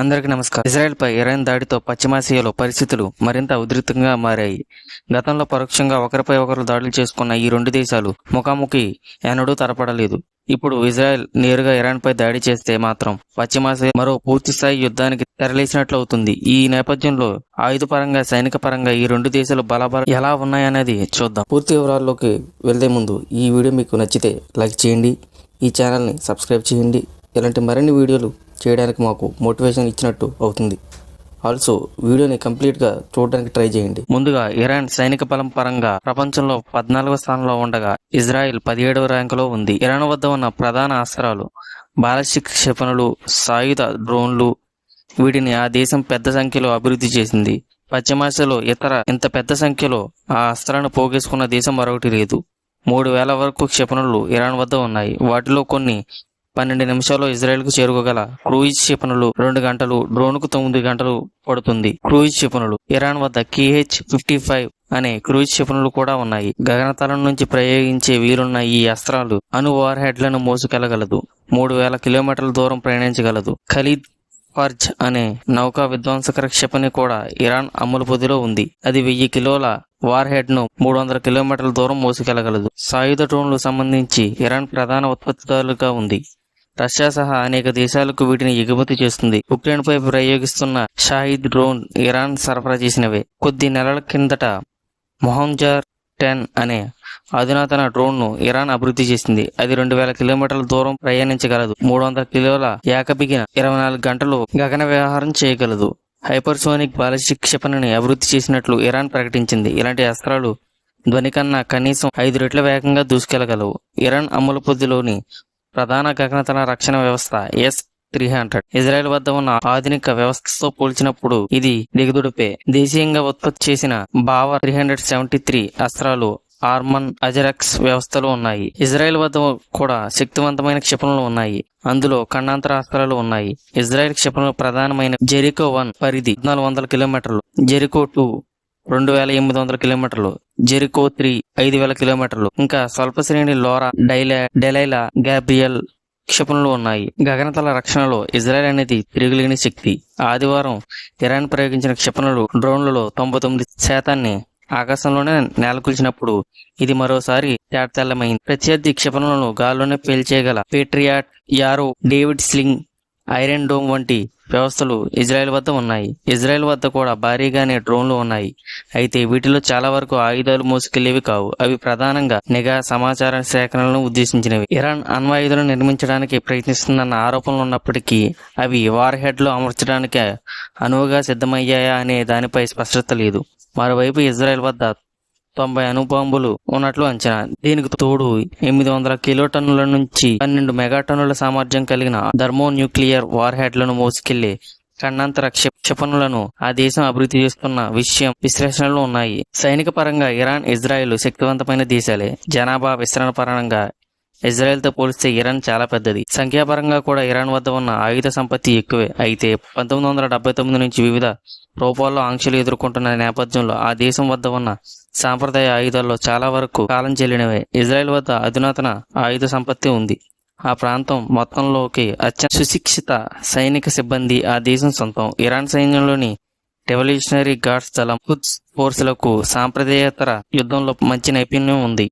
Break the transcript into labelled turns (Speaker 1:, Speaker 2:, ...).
Speaker 1: అందరికీ నమస్కారం. ఇజ్రాయెల్పై ఇరాన్ దాడితో పశ్చిమాసియాలో పరిస్థితులు మరింత ఉధృతంగా మారాయి. గతంలో పరోక్షంగా ఒకరిపై ఒకరు దాడులు చేసుకున్న ఈ రెండు దేశాలు ముఖాముఖి ఎన్నడూ తరపడలేదు ఇప్పుడు ఇజ్రాయెల్ నేరుగా ఇరాన్పై దాడి చేస్తే మాత్రం పశ్చిమాసియా మరో పూర్తిస్థాయి యుద్ధానికి తెరలేసినట్లు అవుతుంది ఈ నేపథ్యంలో ఆయుధ పరంగా సైనిక పరంగా ఈ రెండు దేశాలు బలబల ఎలా ఉన్నాయనేది చూద్దాం. పూర్తి వివరాల్లోకి వెళ్ళే ముందు ఈ వీడియో మీకు నచ్చితే లైక్ చేయండి. ఈ ఛానల్ని సబ్స్క్రైబ్ చేయండి. ఇలాంటి మరిన్ని వీడియోలు చేయడానికి మాకు మోటివేషన్ ఇచ్చినట్టు అవుతుంది. ఆల్సో వీడియోని కంప్లీట్గా చూడడానికి ట్రై చేయండి. ముందుగా ఇరాన్ సైనిక బలం పరంగా ప్రపంచంలో పద్నాలుగవ స్థానంలో ఉండగా ఇజ్రాయెల్ పదిహేడవ ర్యాంకులో ఉంది. ఇరాన్ వద్ద ఉన్న ప్రధాన అస్త్రాలు బాలిస్టిక్ క్షిపణులు సాయుధ డ్రోన్లు వీటిని ఆ దేశం పెద్ద సంఖ్యలో అభివృద్ధి చేసింది. పశ్చిమాసియాలో ఇతర ఇంత పెద్ద సంఖ్యలో ఆ అస్త్రాలను పోగేసుకున్న దేశం మరొకటి లేదు. మూడు వేల వరకు క్షిపణులు ఇరాన్ వద్ద ఉన్నాయి. వాటిలో కొన్ని పన్నెండు నిమిషాల్లో ఇజ్రాయెల్కు చేరుకోగల క్రూయిజ్ క్షిపణులు రెండు గంటలు డ్రోన్కు తొమ్మిది గంటలు పడుతుంది. క్రూయిజ్ క్షిపణులు ఇరాన్ వద్ద కేహెచ్ ఫిఫ్టీ ఫైవ్ అనే క్రూయిజ్ క్షిపణులు కూడా ఉన్నాయి. గగనతలం నుంచి ప్రయోగించే వీలున్న ఈ అస్త్రాలు అణు వార్ హెడ్లను మోసుకెళ్ళగలదు. మూడు వేల కిలోమీటర్ల దూరం ప్రయాణించగలదు. ఖలీద్ ఫర్జ్ అనే నౌకా విధ్వంసకర క్షిపణి కూడా ఇరాన్ అమలు పొదిలో ఉంది. అది వెయ్యి కిలోల వార్ హెడ్ను మూడు వందల కిలోమీటర్ల దూరం మోసుకెళ్ళగలదు. సాయుధ డ్రోన్లు సంబంధించి ఇరాన్ ప్రధాన ఉత్పత్తిదారులుగా ఉంది. రష్యా సహా అనేక దేశాలకు వీటిని ఎగుమతి చేస్తుంది. ఉక్రెయిన్ పై ప్రయోగిస్తున్న షాహిద్ డ్రోన్ ఇరాన్ సరఫరా చేసినవే. కొద్ది నెలల కిందట మొహంజార్ టెన్ అనే అధునాతన డ్రోన్ను ఇరాన్ అభివృద్ధి చేసింది. అది రెండు వేల కిలోమీటర్ల దూరం ప్రయాణించగలదు. మూడు వందల కిలోల ఏకబిగిన ఇరవై నాలుగు గంటలు గగన వ్యవహారం చేయగలదు. హైపర్సోనిక్ బాలిస్టిక్ క్షిపణిని అభివృద్ధి చేసినట్లు ఇరాన్ ప్రకటించింది. ఇలాంటి అస్త్రాలు ధ్వని కన్నా కనీసం ఐదు రెట్ల వేగంగా దూసుకెళ్ళగలవు. ఇరాన్ అమలు పొద్దులోని ప్రధాన గగనతల రక్షణ వ్యవస్థ ఎస్ త్రీ హండ్రెడ్. ఇజ్రాయెల్ వద్ద ఉన్న ఆధునిక వ్యవస్థతో పోల్చినప్పుడు ఇది దిగుదుడిపే. దేశీయంగా ఉత్పత్తి చేసిన Bavar three hundred seventy three అస్త్రాలు ఆర్మన్ అజరక్స్ వ్యవస్థలు ఉన్నాయి. ఇజ్రాయెల్ వద్ద కూడా శక్తివంతమైన క్షిపణులు ఉన్నాయి. అందులో ఖండాంతర అస్త్రాలు ఉన్నాయి. ఇజ్రాయెల్ క్షిపణులు ప్రధానమైన జెరికో వన్ పరిధి పద్నాలుగు వందల కిలోమీటర్లు జెరికో టూ రెండు వేల ఎనిమిది వందల కిలోమీటర్లు జెరికో త్రీ ఐదు వేల కిలోమీటర్లు. ఇంకా స్వల్ప శ్రేణి లోరా డైలా డెలైలా గ్యాబ్రియల్ క్షిపణులు ఉన్నాయి. గగనతల రక్షణలో ఇజ్రాయెల్ అనేది తిరుగులేని శక్తి. ఆదివారం ఇరాన్ ప్రయోగించిన క్షిపణులు డ్రోన్లలో తొంభై తొమ్మిది శాతాన్ని ఆకాశంలోనే నేలకూల్చినప్పుడు ఇది మరోసారి తేటతెల్లమైంది ప్రత్యర్థి క్షిపణులను గాల్లోనే పేల్చేయగల Patriot Arrow David Sling Iron Dome వంటి వ్యవస్థలు ఇజ్రాయెల్ వద్ద ఉన్నాయి. ఇజ్రాయెల్ వద్ద కూడా భారీగానే డ్రోన్లు ఉన్నాయి. అయితే వీటిలో చాలా వరకు ఆయుధాలు మోసుకెళ్ళేవి కావు. అవి ప్రధానంగా నిఘా సమాచార సేకరణను ఉద్దేశించినవి. ఇరాన్ అణ్వాయుధాలు నిర్మించడానికి ప్రయత్నిస్తుందన్న ఆరోపణలు ఉన్నప్పటికీ అవి వార్ హెడ్లో అమర్చడానికి అనువుగా సిద్ధమయ్యాయా అనే దానిపై స్పష్టత లేదు. మరోవైపు ఇజ్రాయెల్ వద్ద తొంభై అణుబాంబులు ఉన్నట్లు అంచనా. దీనికి తోడు ఎనిమిది వందల కిలో టన్నుల నుంచి పన్నెండు మెగా టన్నుల సామర్థ్యం కలిగిన ధర్మో న్యూక్లియర్ వార్ హెడ్లను మోసుకెళ్ళే ఖండాంతర క్షిపణులను ఆ దేశం అభివృద్ధి చేస్తున్న విషయం విశ్లేషణలు ఉన్నాయి. సైనిక పరంగా ఇరాన్ ఇజ్రాయెల్ శక్తివంతమైన దేశాలే. జనాభా విస్తరణ పరంగా ఇజ్రాయెల్తో పోలిస్తే ఇరాన్ చాలా పెద్దది. సంఖ్యాపరంగా కూడా ఇరాన్ వద్ద ఉన్న ఆయుధ సంపత్తి ఎక్కువే. అయితే పంతొమ్మిది వందల డెబ్బై తొమ్మిది నుంచి వివిధ రూపాల్లో ఆంక్షలు ఎదుర్కొంటున్న నేపథ్యంలో ఆ దేశం వద్ద ఉన్న సాంప్రదాయ ఆయుధాల్లో చాలా వరకు కాలం చెల్లినవే. ఇజ్రాయెల్ వద్ద అధునాతన ఆయుధ సంపత్తి ఉంది. ఆ ప్రాంతం మొత్తంలోకి అత్యంత సుశిక్షిత సైనిక సిబ్బంది ఆ దేశం సొంతం. ఇరాన్ సైన్యంలోని రెవల్యూషనరీ గార్డ్స్ దళం ఖుద్స్ ఫోర్సులకు సాంప్రదాయేతర యుద్ధంలో మంచి నైపుణ్యం ఉంది.